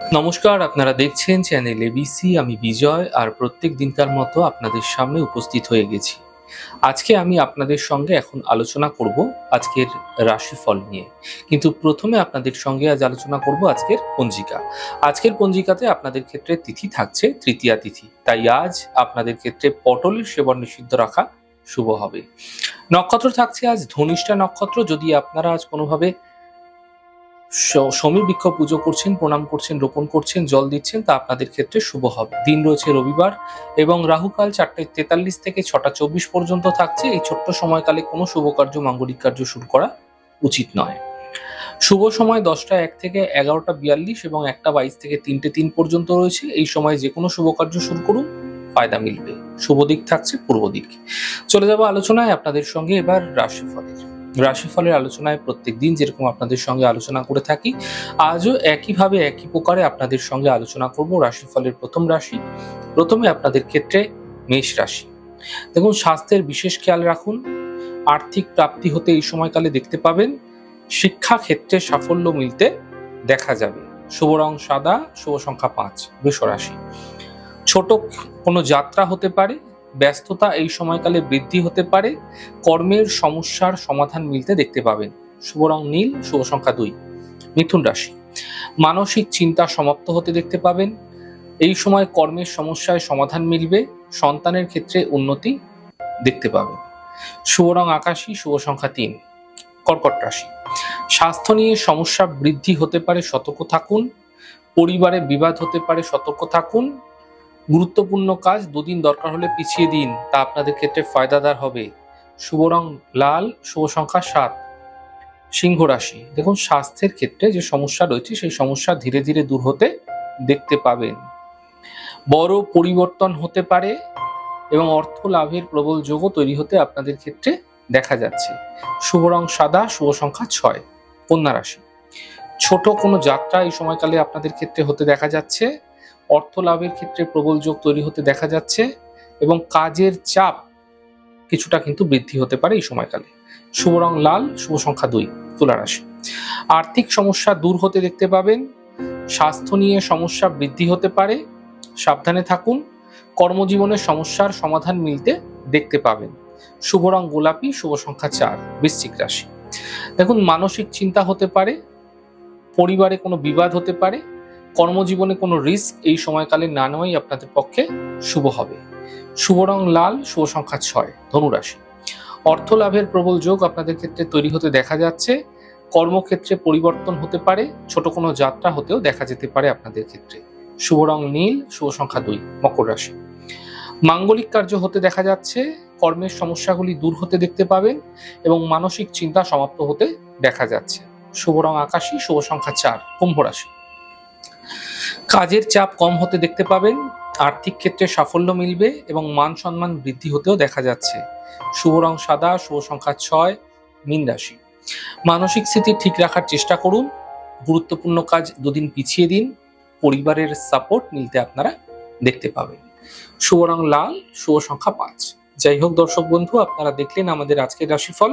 নমস্কার, আপনারা দেখছেন চ্যানেল এবিসি আমি বিজয় আর প্রত্যেক দিনকার মতো আপনাদের সামনে উপস্থিত হয়ে গেছি। আজকে আমি আপনাদের সঙ্গে এখন আলোচনা করব আজকের রাশিফল নিয়ে। কিন্তু প্রথমে আপনাদের সঙ্গে আজ আলোচনা করব আজকের পঞ্জিকা। আজকের পঞ্জিকাতে আপনাদের ক্ষেত্রে তিথি থাকছে তৃতীয়া তিথি। তাই আজ আপনাদের ক্ষেত্রে পটলের সেবন নিষিদ্ধ রাখা শুভ হবে। নক্ষত্র থাকছে আজ ধনিষ্ঠা নক্ষত্র। যদি আপনারা আজ কোনোভাবে সমী বৃক্ষ পুজো করছেন, প্রণাম করছেন, রোপণ করছেন, জল দিচ্ছেন, তা আপনাদের ক্ষেত্রে শুভ হবে। দিন রয়েছে রবিবার এবং রাহুকাল চারটে তেতাল্লিশ থেকে ছটা চব্বিশ পর্যন্ত থাকছে। এই ছোট্ট সময়কালে কোনো শুভ কার্য, মাঙ্গলিক কার্য শুরু করা উচিত নয়। শুভ সময় দশটা এক থেকে এগারোটা বিয়াল্লিশ এবং একটা বাইশ থেকে তিনটে তিন পর্যন্ত রয়েছে। এই সময় যে কোনো শুভ কার্য শুরু করুন, ফায়দা মিলবে। শুভ দিক থাকছে পূর্ব দিক। চলে যাব আলোচনায় আপনাদের সঙ্গে এবার রাশিফলের। রাশিফলের আলোচনায় প্রত্যেক দিন যেরকম আপনাদের সঙ্গে আলোচনা করে থাকি, আজও একইভাবে একই প্রকারে আপনাদের সঙ্গে আলোচনা করব রাশিফলের প্রথম রাশি। প্রথমে আপনাদের ক্ষেত্রে মেষ রাশি। দেখুন, স্বাস্থ্যের বিশেষ খেয়াল রাখুন। আর্থিক প্রাপ্তি হতে এই সময়কালে দেখতে পাবেন, শিক্ষা ক্ষেত্রে সাফল্য মিলতে দেখা যাবে। শুভ রং সাদা, শুভ সংখ্যা পাঁচ, বৃষ রাশি। ছোট কোনো যাত্রা হতে পারে ব্যস্ততা এই সময়কালে বৃদ্ধি হতে পারে। কর্মের সমস্যার সমাধান মিলতে দেখতে পাবেন। শুভ রং নীল, শুভ সংখ্যা দুই। মিথুন রাশি। মানসিক চিন্তা সমাপ্ত হতে দেখতে পাবেন। এই সময় কর্মের সমস্যায় সমাধান মিলবে। সন্তানের ক্ষেত্রে উন্নতি দেখতে পাবেন। শুভ রং আকাশী, শুভ সংখ্যা তিন। কর্কট রাশি। স্বাস্থ্য নিয়ে সমস্যা বৃদ্ধি হতে পারে, সতর্ক থাকুন। পরিবারে বিবাদ হতে পারে, সতর্ক থাকুন। গুরুত্বপূর্ণ কাজ দুদিন দরকার হলে পিছিয়ে দিন, তা আপনাদের ক্ষেত্রে ফায়দাদার হবে। শুভ রং লাল, শুভ সংখ্যা সাত। সিংহ রাশি, দেখুন স্বাস্থ্যের ক্ষেত্রে যে সমস্যা রয়েছে, সেই সমস্যা ধীরে ধীরে দূর হতে দেখতে পাবেন। বড় পরিবর্তন হতে পারে এবং অর্থ লাভের প্রবল যোগও তৈরি হতে আপনাদের ক্ষেত্রে দেখা যাচ্ছে। শুভ রং সাদা, শুভ সংখ্যা ছয়, কন্যা রাশি। ছোট কোনো যাত্রা এই সময়কালে আপনাদের ক্ষেত্রে হতে দেখা যাচ্ছে। অর্থ লাভের ক্ষেত্রে প্রবল যোগ তৈরি হতে দেখা যাচ্ছে এবং কাজের চাপ কিছুটা কিন্তু বৃদ্ধি হতে পারে এই সময়কালে। শুভ রং লাল, শুভ সংখ্যা দুই, তুলা রাশি। আর্থিক সমস্যা দূর হতে দেখতে পাবেন, স্বাস্থ্য নিয়ে সমস্যা বৃদ্ধি হতে পারে, সাবধানে থাকুন কর্মজীবনের সমস্যার সমাধান মিলতে দেখতে পাবেন। শুভ রং গোলাপি, শুভ সংখ্যা চার, বৃশ্চিক রাশি। দেখুন, মানসিক চিন্তা হতে পারে, পরিবারে কোনো বিবাদ হতে পারে কর্মজীবনে কোনো রিস্ক এই সময়কালে না নেওয়াই আপনাদের পক্ষে শুভ হবে। শুভ রং লাল, শুভ সংখ্যা ছয়, ধনুরাশি। অর্থ লাভের প্রবল যোগ আপনাদের ক্ষেত্রে তৈরি হতে দেখা যাচ্ছে। কর্মক্ষেত্রে পরিবর্তন হতে পারে, ছোট কোনো যাত্রা হতেও দেখা যেতে পারে আপনাদের ক্ষেত্রে। শুভ রং নীল, শুভ সংখ্যা দুই, মকর রাশি। মাঙ্গলিক কার্য হতে দেখা যাচ্ছে, কর্মের সমস্যাগুলি দূর হতে দেখতে পাবেন এবং মানসিক চিন্তা সমাপ্ত হতে দেখা যাচ্ছে। শুভ রং আকাশী, শুভ সংখ্যা চার, কুম্ভ রাশি। কাজের চাপ কম হতে দেখতে পাবেন, আর্থিক ক্ষেত্রে সাফল্য মিলবে এবং মান সম্মান বৃদ্ধি হতেও দেখা যাচ্ছে। শুভ রং সাদা, শুভ সংখ্যা ছয়, মীন রাশি। মানসিক স্থিতি ঠিক রাখার চেষ্টা করুন, গুরুত্বপূর্ণ কাজ দুদিন পিছিয়ে দিন, পরিবারের সাপোর্ট মিলতে আপনারা দেখতে পাবেন। শুভ রং লাল, শুভ সংখ্যা পাঁচ। যাই হোক দর্শক বন্ধু, আপনারা দেখলেন আমাদের আজকের রাশিফল।